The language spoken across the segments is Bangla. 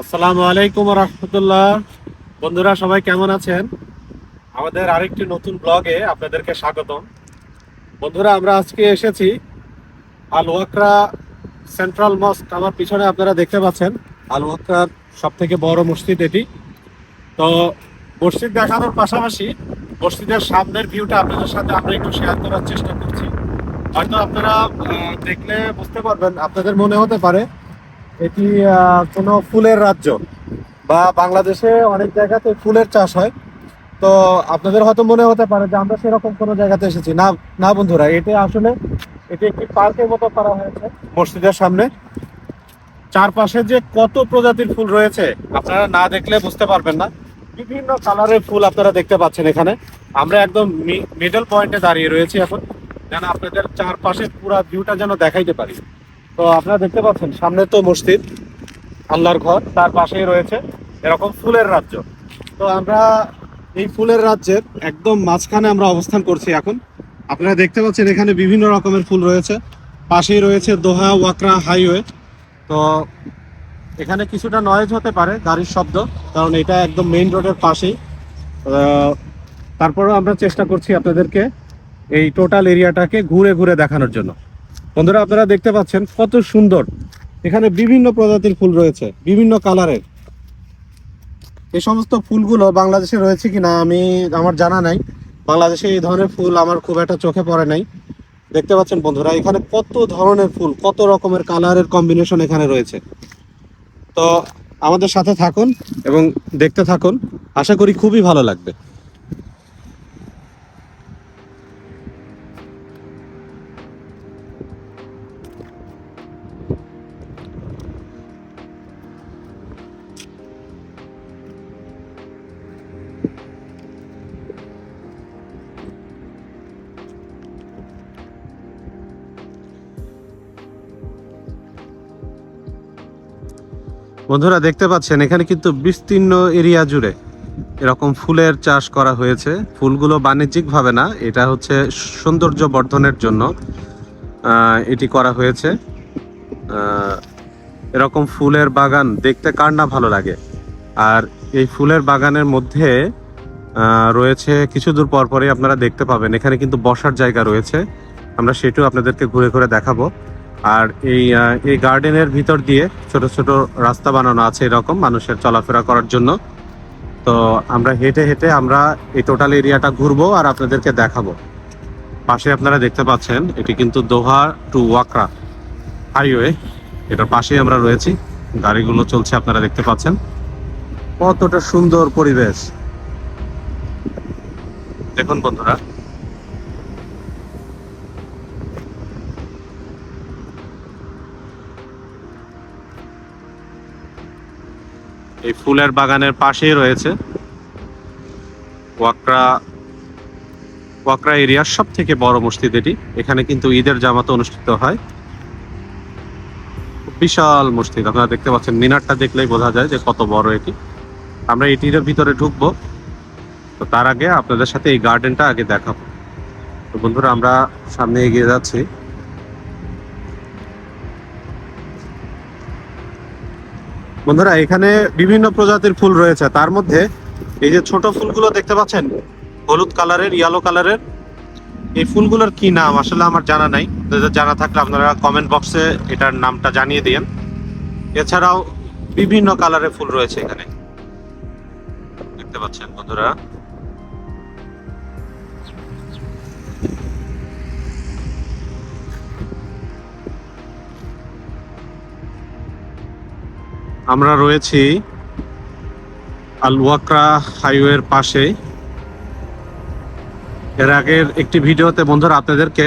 আসসালামু আলাইকুম রহমতুল্লাহ। বন্ধুরা, সবাই কেমন আছেন? আমাদের আরেকটি নতুন ব্লগে আপনাদেরকে স্বাগতম। বন্ধুরা, আমরা আজকে এসেছি আল ওয়াকরা সেন্ট্রাল মস্ক। আমার পিছনে আপনারা দেখতে পাচ্ছেন আল ওয়াকরার সব থেকে বড় মসজিদ এটি। তো মসজিদ দেখানোর পাশাপাশি মসজিদের সামনের ভিউটা আপনাদের সাথে আমরা একটু শেয়ার করার চেষ্টা করছি। হয়তো আপনারা দেখলে বুঝতে পারবেন, আপনাদের মনে হতে পারে এটি কোনো ফুলের রাজ্য বা বাংলাদেশে অনেক জায়গাতে ফুলের চাষ হয়। তো আপনাদের হয়তো মনে হতে পারে যে আমরা সেরকম কোনো জায়গাতে এসেছি। না না বন্ধুরা, এটি আসলে এটি একটি পার্কের মতো করা হয়েছে মসজিদের সামনে। চারপাশে যে কত প্রজাতির ফুল রয়েছে, আপনারা না দেখলে বুঝতে পারবেন না। বিভিন্ন কালারের ফুল আপনারা দেখতে পাচ্ছেন এখানে। আমরা একদম মিডল পয়েন্টে দাঁড়িয়ে রয়েছি এখন। যেন আপনাদের চারপাশে পুরো ভিউটা যেন দেখাইতে পারি। তো আপনারা দেখতে পাচ্ছেন, সামনে তো মসজিদ, আল্লাহর ঘর, তার পাশেই রয়েছে এরকম ফুলের রাজ্য। তো আমরা এই ফুলের রাজ্যের একদম মাঝখানে আমরা অবস্থান করছি এখন। আপনারা দেখতে পাচ্ছেন এখানে বিভিন্ন রকমের ফুল রয়েছে। পাশেই রয়েছে দোহা ওয়াকরা হাইওয়ে। তো এখানে কিছুটা নয়েজ হতে পারে গাড়ির শব্দ, কারণ এটা একদম মেইন রোডের পাশেই। তারপরেও আমরা চেষ্টা করছি আপনাদেরকে এই টোটাল এরিয়াটাকে ঘুরে ঘুরে দেখানোর জন্য। বন্ধুরা, আপনারা দেখতে পাচ্ছেন কত সুন্দর। এখানে বিভিন্ন প্রজাতির ফুল রয়েছে, বিভিন্ন কালারের। এই সমস্ত ফুলগুলো বাংলাদেশে রয়েছে কিনা আমি, আমার জানা নাই। বাংলাদেশে এই ধরনের ফুল আমার খুব একটা চোখে পড়ে নাই। দেখতে পাচ্ছেন বন্ধুরা, এখানে কত ধরনের ফুল, কত রকমের কালারের কম্বিনেশন এখানে রয়েছে। তো আমাদের সাথে থাকুন এবং দেখতে থাকুন। আশা করি খুবই ভালো লাগবে। বন্ধুরা দেখতে পাচ্ছেন, এখানে কিন্তু বিস্তীর্ণ এরিয়া জুড়ে এরকম ফুলের চাষ করা হয়েছে। ফুলগুলো বাণিজ্যিকভাবে না, এটা হচ্ছে সৌন্দর্য বর্ধনের জন্য এটি করা হয়েছে। এরকম ফুলের বাগান দেখতে কার না ভালো লাগে। আর এই ফুলের বাগানের মধ্যে রয়েছে কিছু দূর পর পরই আপনারা দেখতে পাবেন, এখানে কিন্তু বসার জায়গা রয়েছে। আমরা সেটাও আপনাদেরকে ঘুরে ঘুরে দেখাবো। আর এই এই গার্ডেনের ভিতর দিয়ে ছোট ছোট রাস্তা বানানো আছে এরকম মানুষের চলাফেরা করার জন্য। তো আমরা হেঁটে হেঁটে আমরা এই টোটাল এরিয়াটা ঘুরবো আর আপনাদেরকে দেখাবো। পাশে আপনারা দেখতে পাচ্ছেন, এটি কিন্তু দোহা টু ওয়াকরা হাইওয়ে। এটার পাশেই আমরা রয়েছি। গাড়িগুলো চলছে আপনারা দেখতে পাচ্ছেন। কতটা সুন্দর পরিবেশ। দেখুন বন্ধুরা এই ফুলের বাগানের পাশেই রয়েছে ওয়াকরা ওয়াকরা এরিয়ার সব থেকে বড় মসজিদ এটি। এখানে কিন্তু ঈদের জামাত অনুষ্ঠিত হয়। বিশাল মসজিদ। আপনারা দেখতে পাচ্ছেন, মিনারটা দেখলেই বোঝা যায় যে কত বড় এটি। আমরা এটির ভিতরে ঢুকবো। তো তার আগে আপনাদের সাথে এই গার্ডেনটা আগে দেখাবো। তো বন্ধুরা, আমরা সামনে এগিয়ে যাচ্ছি। বন্ধুরা, এখানে বিভিন্ন প্রজাতির ফুল রয়েছে। তার মধ্যে এই যে ছোট ফুলগুলো দেখতে পাচ্ছেন, হলুদ কালারের ইয়েলো কালারের, এই ফুলগুলোর কি নাম আসলে আমার জানা নাই। জানা থাকলে আপনারা কমেন্ট বক্সে এটার নামটা জানিয়ে দিন এছাড়াও বিভিন্ন কালারের ফুল রয়েছে এখানে। দেখতে পাচ্ছেন বন্ধুরা। আমরা রয়েছি আল ওয়াকরা হাইওয়ের পাশে। এর আগের একটি ভিডিওতে বন্ধুরা আপনাদেরকে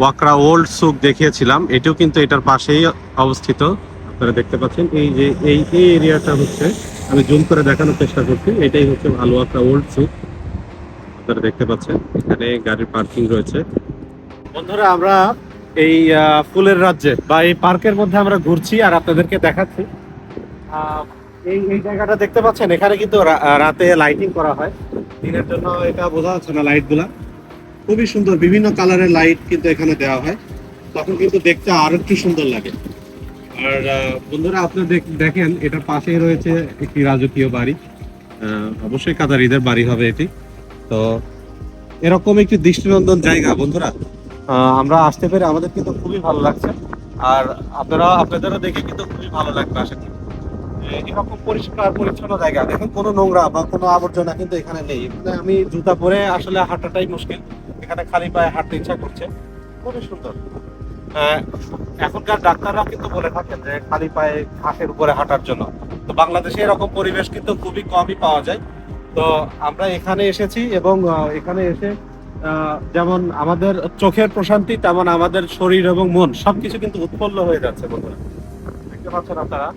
ওয়াকরা ওল্ড সুক দেখিয়েছিলাম। এটিও কিন্তু এটার পাশেই অবস্থিত। আপনারা দেখতে পাচ্ছেন, এই যে এই এই এরিয়াটা হচ্ছে, আমি জুম করে দেখানোর চেষ্টা করছি, এটাই হচ্ছে আল ওয়াকরা ওল্ড সুক আপনারা দেখতে পাচ্ছেন, এখানে গাড়ির পার্কিং রয়েছে। বন্ধুরা, আমরা এই ফুলের রাজ্যে বা এই পার্কের মধ্যে আমরা ঘুরছি আর আপনাদেরকে দেখাচ্ছি। এই এই জায়গাটা দেখতে পাচ্ছেন? এখানে কিন্তু রাতে লাইটিং করা হয়। দিনের জন্য এটা বোঝা যাচ্ছে না লাইটগুলা খুবই সুন্দর, বিভিন্ন কালারের লাইট কিন্তু এখানে দেওয়া হয়। তখন কিন্তু দেখতে আরও একটু সুন্দর লাগে। আর বন্ধুরা আপনারা দেখ- দেখেন এটার পাশেই রয়েছে একটি রাজকীয় বাড়ি। অবশ্যই কাতারিদের বাড়ি হবে এটি। তো, এরকম একটি দৃষ্টিনন্দন জায়গা, বন্ধুরা। আমরা আসতে পেরে আমাদের কিন্তু খুবই ভালো লাগছে। আর আপনারা, আপনাদেরও দেখে কিন্তু খুবই ভালো লাগবে, আশা করি। এরকম পরিষ্কার, পরিচ্ছন্ন জায়গা। দেখুন কোনো নোংরা বা কোনো আবর্জনা কিন্তু এখানে নেই। আমি জুতা পরে আসলে হাঁটাটাই মুশকিল। এখানে খালি পায়ে হাঁটতে ইচ্ছা করছে। খুবই সুন্দর। এখনকার ডাক্তাররা কিন্তু বলে থাকেন যে খালি পায়ে ঘাসের উপরে হাঁটার জন্য। তো বাংলাদেশে এরকম পরিবেশ কিন্তু খুবই কমই পাওয়া যায়। তো আমরা এখানে এসেছি এবং এখানে এসে যেমন আমাদের চোখের প্রশান্তি, তেমন আমাদের শরীর এবং মন সবকিছু কিন্তু উৎফুল্ল হয়ে যাচ্ছে বন্ধুরা। দেখতে পাচ্ছেন আপনারা?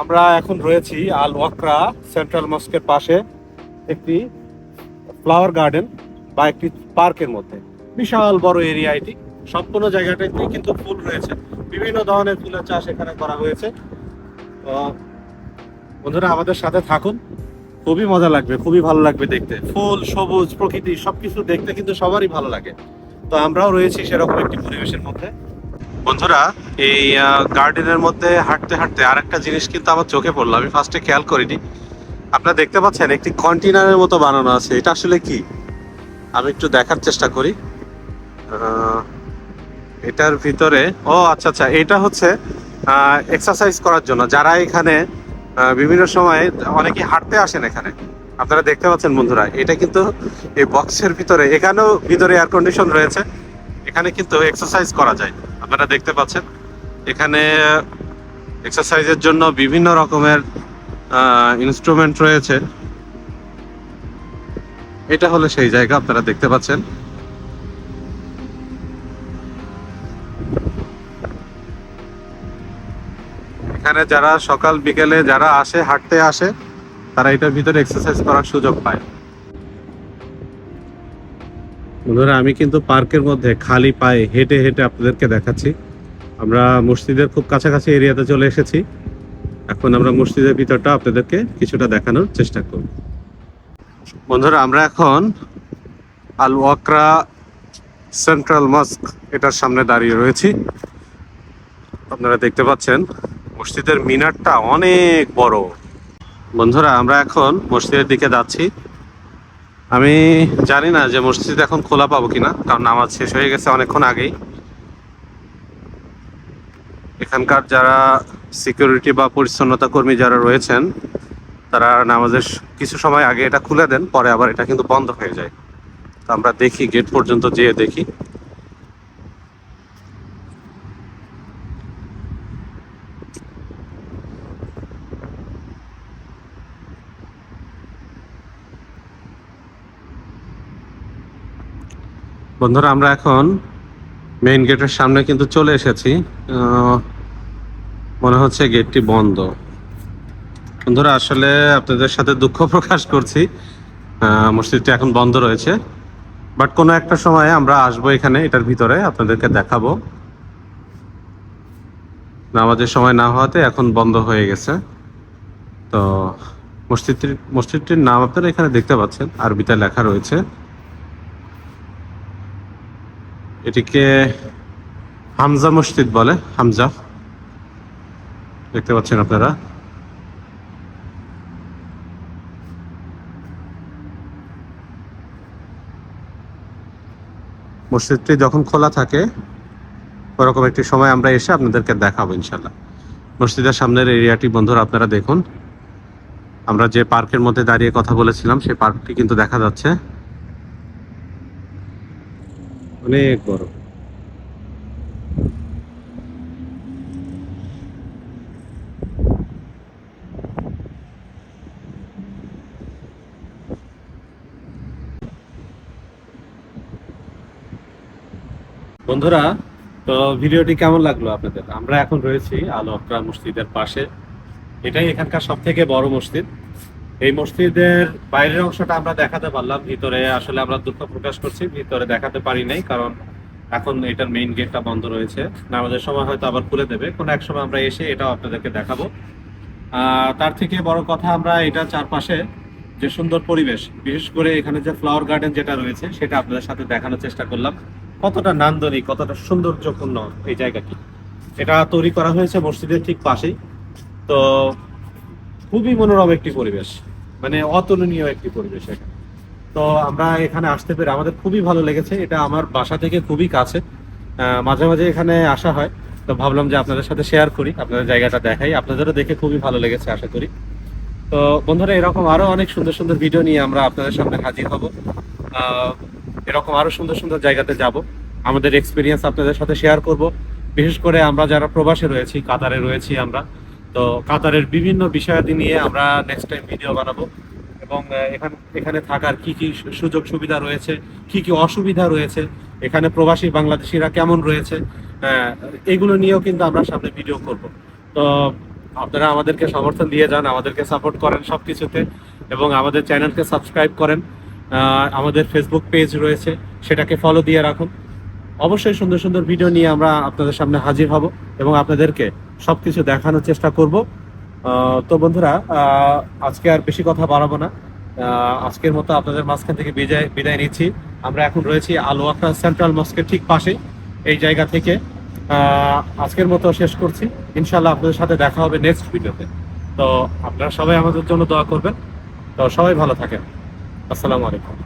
আমরা এখন রয়েছি আল ওয়াকরা সেন্ট্রাল মস্কের পাশে একটি ফ্লাওয়ার গার্ডেন বা একটি পার্কের মধ্যে। বিশাল বড় এরিয়া এটি। সম্পূর্ণ জায়গাটাতে কিন্তু ফুল রয়েছে। বিভিন্ন ধরনের ফুলের চাষ এখানে করা হয়েছে। বন্ধুরা, আমাদের সাথে থাকুন। খুবই মজা লাগবে, খুবই ভালো লাগবে দেখতে। ফুল, সবুজ, প্রকৃতি সবকিছু দেখতে কিন্তু সবারই ভালো লাগে। তো আমরাও রয়েছি সেরকম একটি পরিবেশের মধ্যে। বন্ধুরা, এই গার্ডেনের মধ্যে হাঁটতে হাঁটতে আরেকটা জিনিস কিন্তু আমার চোখে পড়ল। আমি ফার্স্টে খেয়াল করিনি। আপনারা দেখতে পাচ্ছেন, একটি কন্টেনারের মতো বানানো আছে। এটা আসলে কি? আমি একটু দেখার চেষ্টা করি। এটার ভিতরে, ও আচ্ছা আচ্ছা এটা হচ্ছে এক্সারসাইজ করার জন্য। যারা এখানে বিভিন্ন সময় অনেকে হাঁটতে আসেন এখানে। আপনারা দেখতে পাচ্ছেন, বন্ধুরা, এটা কিন্তু এই বক্সের ভিতরে, এখানেও ভিতরে এয়ার কন্ডিশন রয়েছে। এখানে কিন্তু এক্সারসাইজ করা যায়। আপনারা দেখতে পাচ্ছেন, এখানে এক্সারসাইজের জন্য বিভিন্ন রকমের ইনস্ট্রুমেন্ট রয়েছে। এটা হলো সেই জায়গা, আপনারা দেখতে পাচ্ছেন। এখানে যারা সকাল বিকেলে যারা আসে, হাঁটতে আসে, তারা এটার ভিতরে এক্সারসাইজ করার সুযোগ পায়। বন্ধুরা, আমি কিন্তু পার্কের মধ্যে খালি পায়ে হেঁটে হেঁটে আপনাদেরকে দেখাচ্ছি। আমরা মসজিদের খুব কাছাকাছি এরিয়াতে চলে এসেছি। এখন আমরা মসজিদের ভিতরটা আপনাদেরকে কিছুটা দেখানোর চেষ্টা করব। বন্ধুরা, আমরা এখন আল ওয়াকরা সেন্ট্রাল মস্ক এটার সামনে দাঁড়িয়ে রয়েছি। আপনারা দেখতে পাচ্ছেন, মসজিদের মিনারটা অনেক বড়। বন্ধুরা, আমরা এখন মসজিদের দিকে যাচ্ছি। আমি জানি না যে মসজিদ এখন খোলা পাবো কিনা, কারণ নামাজ শেষ হয়ে গেছে অনেকক্ষণ আগেই। এখানকার যারা সিকিউরিটি বা পরিচ্ছন্নতা কর্মী যারা রয়েছেন, তারা নামাজের কিছু সময় আগে এটা খুলে দেন, পরে আবার এটা কিন্তু বন্ধ হয়ে যায়। তো আমরা দেখি গেট পর্যন্ত যেয়ে দেখি। বন্ধুরা, আমরা এখন মেইন গেটের সামনে কিন্তু চলে এসেছি। মনে হচ্ছে গেটটি বন্ধ। বন্ধুরা, আসলে আপনাদের সাথে দুঃখ প্রকাশ করছি। মসজিদটি এখন বন্ধ রয়েছে। বাট কোনো একটা সময় আমরা আসব এখানে, এটার ভিতরে আপনাদেরকে দেখাবো। নামাজের সময় না হওয়াতে এখন বন্ধ হয়ে গেছে। তো মসজিদটির মসজিদটির নাম আপনারা এখানে দেখতে পাচ্ছেন। আরবিতে লেখা রয়েছে এটিকে হামজা মসজিদ বলে, হামজা। দেখতে পাচ্ছেন আপনারা। মসজিদটি যখন খোলা থাকে, ওরকম একটি সময় আমরা এসে আপনাদেরকে দেখাবো ইনশাল্লাহ মসজিদের সামনের এরিয়াটি বন্ধুরা আপনারা দেখুন। আমরা যে পার্কের মধ্যে দাঁড়িয়ে কথা বলেছিলাম, সেই পার্কটি কিন্তু দেখা যাচ্ছে। অনেক বড়। বন্ধুরা, তো ভিডিওটি কেমন লাগল আপনাদের? আমরা এখন রয়েছি আল আকরা মসজিদের পাশে। এটাই এখানকার সব থেকে বড় মসজিদ। এই মসজিদের বাইরের অংশটা আমরা দেখাতে পারলাম, ভিতরে আসলে আমরা দুঃখ প্রকাশ করছি, ভিতরে দেখাতে পারি নাই, কারণ এখন এটার মেইন গেটটা বন্ধ রয়েছে। নামাজের সময় হয়তো আবার খুলে দেবে। কোনো এক সময় আমরা এসে এটাও আপনাদেরকে দেখাবো। তার থেকে বড় কথা আমরা এটা চারপাশে যে সুন্দর পরিবেশ, বিশেষ করে এখানে যে ফ্লাওয়ার গার্ডেন যেটা রয়েছে, সেটা আপনাদের সাথে দেখানোর চেষ্টা করলাম। কতটা নান্দনিক, কতটা সৌন্দর্যপূর্ণ এই জায়গাটি। এটা তৈরি করা হয়েছে মসজিদের ঠিক পাশেই। তো খুবই মনোরম একটি পরিবেশ মানে অতুলনীয় একটি পরিবেশ তো আমরা এখানে আসতে পেরে আমাদের খুবই ভালো লেগেছে, এটা আমার বাসা থেকে খুবই কাছে। মাঝে মাঝে এখানে আসা হয়, তো ভাবলাম যে আপনাদের সাথে শেয়ার করি, আপনাদের জায়গাটা দেখাই। আপনাদেরও দেখে খুবই ভালো লেগেছে, আশা করি। তো বন্ধুরা, এরকম আরও অনেক সুন্দর সুন্দর ভিডিও নিয়ে আমরা আপনাদের সামনে হাজির হব। এরকম আরও সুন্দর সুন্দর জায়গাতে যাব। আমাদের এক্সপিরিয়েন্স আপনাদের সাথে শেয়ার করব। বিশেষ করে আমরা যারা প্রবাসে রয়েছি, কাতারে রয়েছি আমরা তো কাতারের বিভিন্ন বিষয়াদি নিয়ে আমরা নেক্সট টাইম ভিডিও বানাবো। এবং এখানে এখানে থাকার কি কি সুযোগ সুবিধা রয়েছে, কি কি অসুবিধা রয়েছে, এখানে প্রবাসী বাংলাদেশিরা কেমন রয়েছে এগুলো নিয়েও কিন্তু আমরা সামনে ভিডিও করব। তো আপনারা আমাদেরকে সমর্থন দিয়ে যান, আমাদেরকে সাপোর্ট করেন সব কিছুতে এবং আমাদের চ্যানেলকে সাবস্ক্রাইব করেন। আমাদের ফেসবুক পেজ রয়েছে, সেটাকে ফলো দিয়ে রাখুন। অবশ্যই সুন্দর সুন্দর ভিডিও নিয়ে আমরা আপনাদের সামনে হাজির হব, এবং আপনাদেরকে সবকিছু দেখানোর চেষ্টা করব। তো বন্ধুরা আজকে আর বেশি কথা বাড়াবো না। আজকের মতো আপনাদের মাঝখান থেকে বিদায় বিদায় নিচ্ছি। আমরা এখন রয়েছি আলোয়াখা সেন্ট্রাল মস্কের ঠিক পাশেই, এই জায়গা থেকে। আজকের মতো শেষ করছি। ইনশাল্লাহ আপনাদের সাথে দেখা হবে নেক্সট ভিডিওতে। তো আপনারা সবাই আমাদের জন্য দোয়া করবেন। তো সবাই ভালো থাকেন। আসসালামু আলাইকুম।